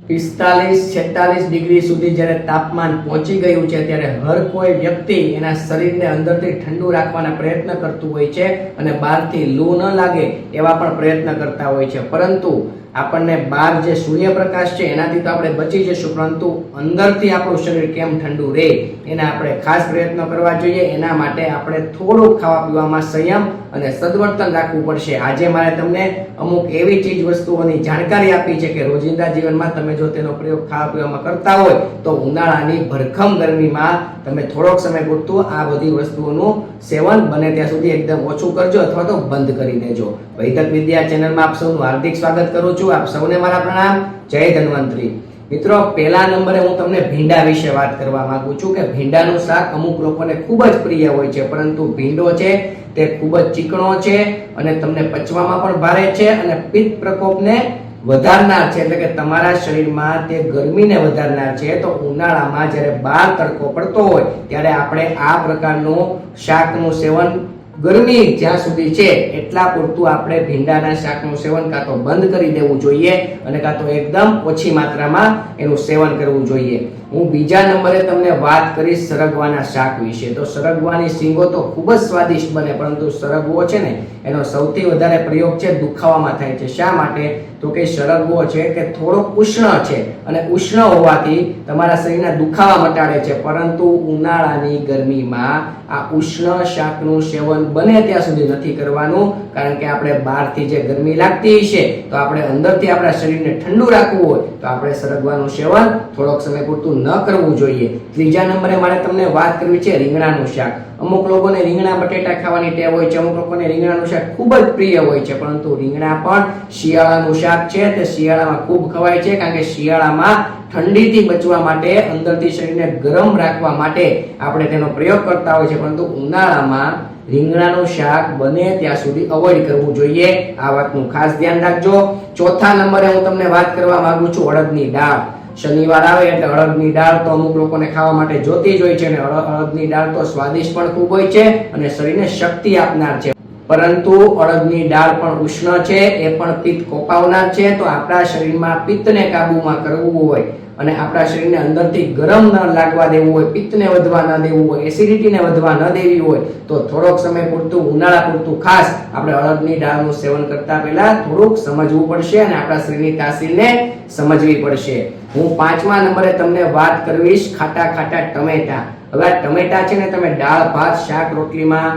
પિસ્તાલીસ, છેતાલીસ ડિગ્રી સુધી જ્યારે તાપમાન પહોંચી ગયું છે, ત્યારે હર કોઈ વ્યક્તિ એના શરીરને અંદરથી ઠંડુ રાખવાના પ્રયત્ન કરતું હોય છે અને બહારથી લૂ ન લાગે એવા પણ પ્રયત્ન કરતા હોય છે. પરંતુ આપણને બહાર જે સૂર્યપ્રકાશ છે, એનાથી તો આપણે બચી જઈશું, પરંતુ અંદરથી આપણું શરીર કેમ ઠંડુ રહે, એના આપણે ખાસ પ્રયત્નો કરવા જોઈએ. એના માટે આપણે થોડુંક ખાવા પીવામાં સંયમ અને સદવર્તન રાખવું પડશે. આજે મારે તમને અમુક એવી ચીજ વસ્તુઓની જાણકારી આપી છે કે રોજિંદા જીવનમાં તમે જો તેનો પ્રયોગ ખાવા પીવામાં કરતા હોય, તો ઉનાળાની ભરખમ ગરમીમાં તમે થોડોક સમય પૂરતું આ બધી વસ્તુઓનું સેવન બને ત્યાં સુધી એકદમ ઓછું કરજો અથવા તો બંધ કરી દેજો. વૈદક વિદ્યા ચેનલમાં આપ સૌનું હાર્દિક સ્વાગત કરું છું. આપ સૌને મારા પ્રણામ. જય ધન્વંતરી. મિત્રો, પહેલા નંબરે હું તમને ભીંડા વિશે વાત કરવા માંગુ છું કે ભીંડાનું શાક અમુક લોકોને ખૂબ જ પ્રિય હોય છે, પરંતુ ભીંડો છે તે ખૂબ જ ચીકણો છે અને તમને પચવામાં પણ ભારે છે અને પિત્ત પ્રકોપને વધારનાર છે. એટલે કે તમારા શરીરમાં તે ગરમીને વધારનાર છે. તો ઉનાળામાં જ્યારે બહાર તડકો પડતો હોય, ત્યારે આપણે આ પ્રકારનું શાકનું સેવન ગરમી જ્યાં સુધી છે, એટલા પૂરતું આપણે ભીંડાના શાકનું સેવન કાં તો બંધ કરી દેવું જોઈએ અને કાં તો એકદમ ઓછી માત્રામાં એનું સેવન કરવું જોઈએ. હું બીજા નંબરે તમને વાત કરીશ સરગવાના શાક વિશે. તો સરગવાની શીંગો તો ખૂબ જ સ્વાદિષ્ટ બને, પરંતુ સરગવો છે ને એનો સૌથી વધારે પ્રયોગ છે દુખાવામાં થાય છે. શા માટે? તો કે શરગવો છે કે થોડોક ઉષ્ણ છે અને ઉષ્ણ હોવાથી તમારા શરીરના દુખાવા મટાડે છે. પરંતુ ઉનાળાની ગરમીમાં આ ઉષ્ણ શાકનું સેવન બને ત્યાં સુધી નથી કરવાનું, કારણ કે આપણે બહારથી જે ગરમી લાગતી હશે, તો આપણે અંદરથી આપણા શરીરને ઠંડુ રાખવું હોય, તો આપણે સરગવાનું સેવન થોડોક સમય પૂરતું ન કરવું જોઈએ. ત્રીજા નંબરે મારે તમને વાત કરવી છે રીંગણાનું શાક. અમુક લોકોને રીંગણા બટેટા ખાવાની ટેવ હોય છે, અમુક લોકોને રીંગણાનું શાક ખૂબ જ પ્રિય હોય છે, પરંતુ રીંગણા પણ શિયાળાનું શાક છે, તે શિયાળામાં ખૂબ ખવાય છે, કારણ કે શિયાળામાં ઠંડીથી બચવા માટે, અંદરથી શરીરને ગરમ રાખવા માટે આપણે તેનો પ્રયોગ કરતા હોય છે, પરંતુ ઉનાળામાં રીંગણાનું શાક બને ત્યાં સુધી અવોઇડ કરવું જોઈએ. આ વાતનું ખાસ ધ્યાન રાખજો. ચોથા નંબરે હું તમને વાત કરવા માંગુ છું, અડદની દાળ. શનિવાર આવે એટલે અડદની દાળ તો અમુક લોકોને ખાવા માટે જોતી જ હોય છે અને અડ- અડદની દાળ તો સ્વાદિષ્ટ પણ ખૂબ હોય છે અને શરીરને શક્તિ આપનાર છે. પરંતુ અડદની દાળ પણ ઉષ્ણ છે, એ પણ પિત્ત કોપાવનાર છે, તો આપણા શરીરમાં પિત્તને કાબૂમાં કરવું હોય અને આપણા શરીરને અંદરથી ગરમ ન લાગવા દેવું હોય, પિત્તને વધવા ન દેવું હોય એસિડિટીને વધવા ન દેવી હોય, તો થોડોક સમય પૂરતું, ઉનાળા પૂરતું ખાસ આપણે અડદની દાળનું સેવન કરતા પહેલા થોડુંક સમજવું પડશે અને આપણા શરીરની તાસીરને સમજવી પડશે. હું પાંચમા નંબરે તમને વાત કરવીશ ખાટા ખાટા ટમેટા. હવે આ ટમેટા છે ને તમે દાળ, ભાત, શાક, રોટલીમાં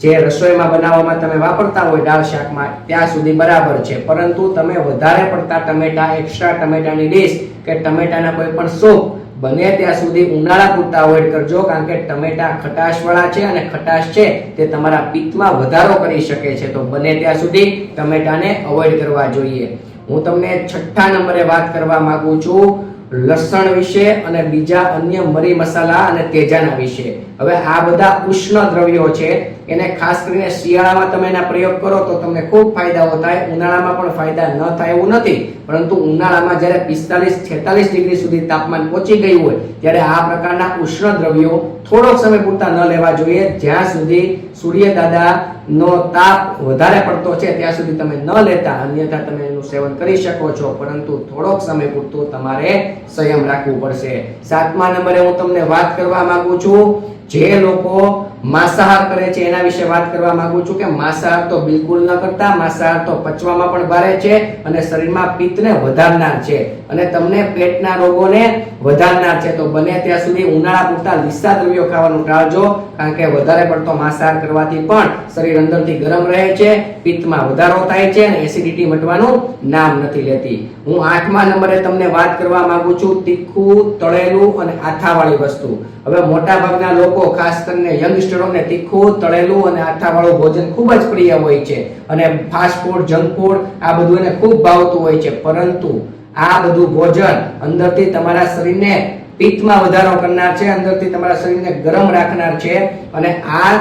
જે રસોઈમાં બનાવવામાં તમે વાપરતા હોય દાળ શાકમાં, ત્યાં સુધી બરાબર છે. પરંતુ તમે વધારે પડતા ટમેટા એક્સ્ટ્રા ટમેટાની ડીશ કે ટમેટાના કોઈ પણ સૂપ બને ત્યાં સુધી ઉનાળા પૂરતા અવોઇડ કરજો, કારણ કે ટમેટા ખટાશવાળા છે અને ખટાશ છે તે તમારા પિત્તમાં વધારો કરી શકે છે. તો બને ત્યાં સુધી ટમેટાને અવોઇડ કરવા જોઈએ. હું તમને છઠ્ઠા નંબરે વાત કરવા માંગુ છું. લસણ વિશે અને બીજા અન્ય મરી મસાલા અને તેજાના વિશે. હવે આ બધા ઉષ્ણ દ્રવ્યો છે, એને ખાસ કરીને શિયાળામાં તમે એના પ્રયોગ કરો તો તમને ખૂબ ફાયદાઓ થાય. ઉનાળામાં પણ ફાયદા ન થાય એવું નથી, પરંતુ ઉનાળામાં જ્યારે પિસ્તાલીસ, છેતાલીસ ડિગ્રી સુધી તાપમાન પહોંચી ગયું હોય, ત્યારે આ પ્રકારના ઉષ્ણ દ્રવ્યો થોડોક સમય પૂરતા ન લેવા જોઈએ. જ્યાં સુધી સૂર્ય દાદા નો તાપ વધારે પડતો છે, ત્યાં સુધી તમે ન લેતા, અન્યથા તમે એનું સેવન કરી શકો છો. પરંતુ થોડોક સમય પૂરતું તમારે સંયમ રાખવું પડશે. સાતમા નંબરે હું તમને વાત કરવા માંગુ છું. જે લોકો માંસાહાર કરે છે, એના વિશે વાત કરવા માંગુ છું કે માંસાહાર તો બિલકુલ ન કરતા, માંસાહાર તો પચવામાં પણ ભારે છે અને શરીરમાં પિત્તને વધારનાર છે. અને તમને પેટના રોગોને વધારનાર છે. તો બને ત્યાં સુધી ઉનાળા પૂરતા લીસા દ્રવ્યો ખાવાનું ટાળજો. કારણ કે વધારે પડતો માંસાહાર કરવાથી પણ શરીર અંદરથી ગરમ રહે છે, પિત્તમાં વધારો થાય છે અને એસિડિટી મટવાનું નામ નથી લેતી. હું આઠમા નંબરે તમને વાત કરવા માંગુ છું, તીખું, તળેલું અને આથાવાળી વસ્તુ. હવે મોટા ભાગના લોકો, ખાસ કરીને યંગસ્ટરોને તીખું, તળેલું અને આથાવાળું ભોજન ખૂબ જ પ્રિય હોય છે. અને ફાસ્ટ ફૂડ જંક ફૂડ આ બધું એને ખૂબ ભાવતું હોય છે. પરંતુ આ બધું ભોજન અંદરથી તમારા શરીરને પિત્તમાં વધારો કરનાર છે, અંદરથી તમારા શરીરને ગરમ રાખનાર છે અને આ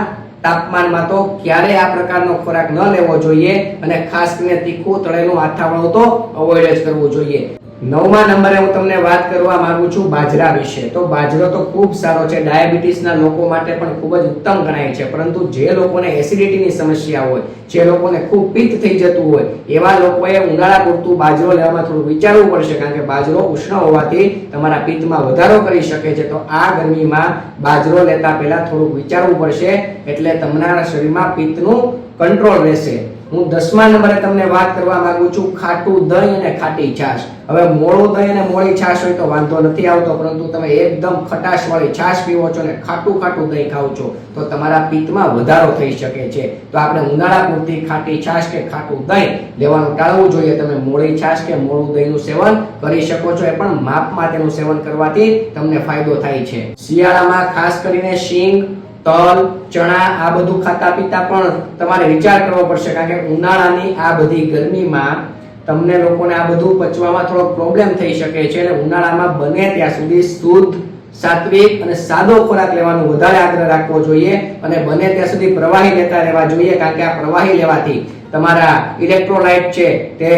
તાપમાનમાં તો ક્યારે આ પ્રકારનો ખોરાક ન લેવો જોઈએ અને ખાસ કરીને તીખું, તળેલું, આથાવાળું તો અવોઈડ જ કરવું જોઈએ. નવમા નંબરે હું તમને વાત કરવા માંગુ છું બાજરા વિશે. તો બાજરો તો ખૂબ સારો છે, ડાયાબિટીસના લોકો માટે પણ ખૂબ જ ઉત્તમ ગણાય છે. પરંતુ જે લોકોને એસિડિટીની સમસ્યા હોય, જે લોકોને ખૂબ પિત્ત થઈ જતું હોય, એવા લોકોએ ઉનાળા પૂરતું બાજરો લેવામાં થોડું વિચારવું પડશે, કારણ કે બાજરો ઉષ્ણ હોવાથી તમારા પિત્તમાં વધારો કરી શકે છે. તો આ ગરમીમાં બાજરો લેતા પહેલા થોડુંક વિચારવું પડશે, એટલે તમારા શરીરમાં પિત્તનું કંટ્રોલ રહેશે. હું દસમા નંબરે તમને વાત કરવા માંગુ છું, ખાટું દહીં અને ખાટી છાશ. હવે મોળું દહીં અને મોળી છાશ હોય તો વાંધો નથી આવતો, પરંતુ તમે એકદમ ખટાશ વાળી છાશ પીવો છો અને ખાટું ખાટું દહીં ખાવ છો, તો તમારા પિત્તમાં વધારો થઈ શકે છે. તો આપણે ઉનાળા પૂરતી ખાટી છાશ કે ખાટું દહીં લેવાનું ટાળવું જોઈએ. તમે મોળી છાશ કે મોળું દહીંનું સેવન કરી શકો છો, એ પણ માપમાં તેનું સેવન કરવાથી તમને ફાયદો થાય છે. શિયાળામાં ખાસ કરીને શીંગ તલ, ચણા, આ બધું ખાતા પીતા પણ તમારે વિચાર કરવો પડશે, કારણ કે ઉનાળાની આ બધી ગરમીમાં તમને લોકોને આ બધું પચવામાં થોડો પ્રોબ્લેમ થઈ શકે છે એટલે ઉનાળામાં બને ત્યાં સુધી શુદ્ધ, સાત્વિક અને સાદો ખોરાક લેવાનો વધારે આગ્રહ રાખવો જોઈએ અને બને ત્યાં સુધી પ્રવાહી લેતા રહેવા જોઈએ, કારણ કે આ પ્રવાહી લેવાથી તમારા ઇલેક્ટ્રોલાઇટ છે તે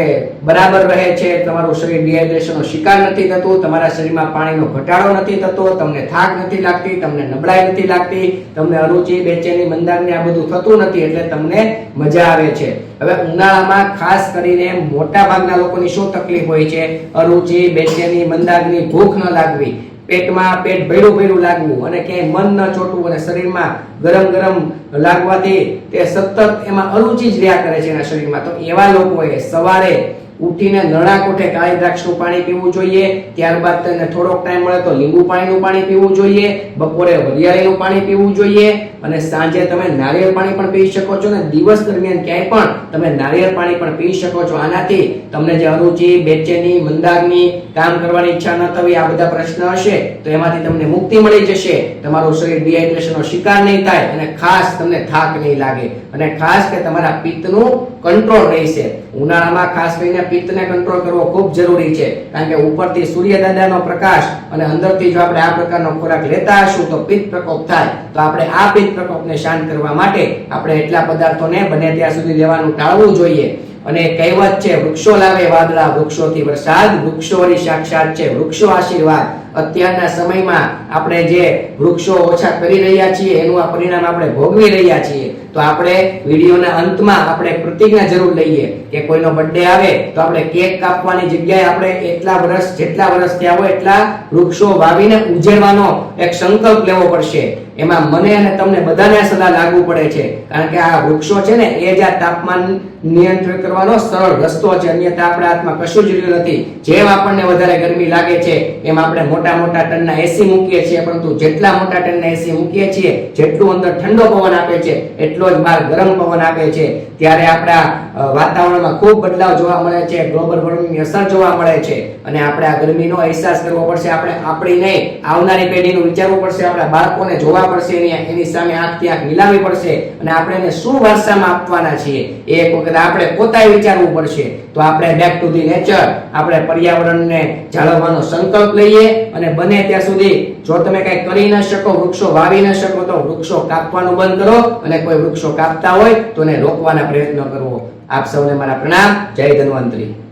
બરાબર રહે છે, તમારું શરીર ડિહાઇડ્રેશનનો શિકાર નથી થતું, તમારા શરીરમાં પાણીનો ઘટાડો નથી થતો, તમને થાક નથી લાગતી, તમને નબળાઈ નથી લાગતી, તમને અરુચિ, બેચેની મંદાગ્નિ આ બધું થતું નથી એટલે તમને મજા આવે છે. હવે ઉનાળામાં ખાસ કરીને મોટા ભાગના લોકોની શું તકલીફ હોય છે? અરુચિ, બેચેની, મંદારની ભૂખ ન લાગવી. પેટમાં પેટ ભર્યું ભર્યું લાગવું અને ક્યાંય મન ન ચોટવું અને શરીરમાં ગરમ ગરમ લાગવાથી તે સતત એમાં અરુચિ જ રહ્યા કરે છે એના શરીરમાં. તો એવા લોકોએ સવારે ઉઠીને નળા કોઠે કાળી દ્રાક્ષનું પાણી પીવું જોઈએ, ત્યારબાદ તેને થોડોક ટાઈમ મળે તો લીંબુ પાણીનું પાણી પીવું જોઈએ, બપોરે વરિયાળીનું પાણી પીવું જોઈએ અને સાંજે તમે નારિયેળ પાણી પણ પી શકો છો અને દિવસ દરમિયાન ક્યાંય પણ તમે નારિયેળ પાણી પણ પી શકો છો. આનાથી તમને જે અરુચિ, બેચેની મંદાગની કામ કરવાની ઈચ્છા ન થવી, આ બધા પ્રશ્ન હશે, તો એમાંથી તમને મુક્તિ મળી જશે. તમારું શરીર ડિહાઇડ્રેશનનો શિકાર નહીં થાય અને ખાસ તમને થાક નહીં લાગે. અને ખાસ કે તમારા પિત્તનું કંટ્રોલ રહેશે ઉનાળામાં ખાસ કરીને પિત્તને કંટ્રોલ કરવો ખૂબ જરૂરી છે. કારણ કે ઉપરથી સૂર્યદાદાનો પ્રકાશ અને અંદરથી જો આપણે આ પ્રકારનો ખોરાક લેતા હશું તો પિત્ત પ્રકોપ થાય. તો આપણે આ પિત્ત પ્રકોપને શાંત કરવા માટે આપણે એટલા પદાર્થોને બને ત્યાં સુધી લેવાનું ટાળવું જોઈએ. અને કહેવત છે, વૃક્ષો લાવે વાદળા, વૃક્ષોથી વરસાદ વૃક્ષો વળી સાક્ષાત છે, વૃક્ષો આશીર્વાદ. અત્યારના સમયમાં આપણે જે વૃક્ષો ઓછા કરી રહ્યા છીએ, એનું આ પરિણામ આપણે ભોગવી રહ્યા છીએ. તો આપણે વિડીયોના અંતમાં આપણે પ્રતિજ્ઞા જરૂર લઈએ કે કોઈનો બર્થડે આવે તો આપણે કેક કાપવાની જગ્યાએ આપણે એટલા વર્ષ જેટલા વર્ષ થયા હોય એટલા વૃક્ષો વાવીને ઉજેડવાનો એક સંકલ્પ લેવો પડશે. એમાં મને અને તમને બધાને સલાહ લાગુ પડે છે. કારણ કે આ વૃક્ષો છે ને, એ જ આ તાપમાન નિયંત્રિત કરવાનો સરળ રસ્તો છે. અન્યથા આપણા હાથમાં કશું જ રહ્યું નથી. જેમ આપણને વધારે ગરમી લાગે છે, એમ આપણે મોટા મોટા ટનના એસી મૂકીએ છીએ, પરંતુ જેટલા મોટા ટનના એસી મૂકીએ છીએ, જેટલું અંદર ઠંડો પવન આપે છે, એટલો જ બહાર ગરમ પવન આપે છે. ત્યારે આપણા વાતાવરણમાં ખૂબ બદલાવ જોવા મળે છે, ગ્લોબલ વોર્મિંગની અસર જોવા મળે છે. અને આપણે આ ગરમીનો અહેસાસ કરવો પડશે, આપણે આપણી નહીં, આવનારી પેઢીનું વિચારવું પડશે, આપણા બાળકોને જોવા પડશે એની સામે આંખ ત્યાં મિલાવવી પડશે. અને આપણે એને શું વારસામાં આપવાના છીએ, એ એક વખત આપણે પોતાએ વિચારવું પડશે. તો આપણે બેક ટુ ધી નેચર આપણે પર્યાવરણને જાળવવાનો સંકલ્પ લઈએ અને બને ત્યાં સુધી જો તમે કઈ કરી ન શકો, વૃક્ષો વાવી ન શકો, તો વૃક્ષો કાપવાનું બંધ કરો. અને કોઈ વૃક્ષો કાપતા હોય તો એને રોકવાના પ્રયત્ન કરવો. આપ સૌને મારા પ્રણામ. જય ધન્વંતરી.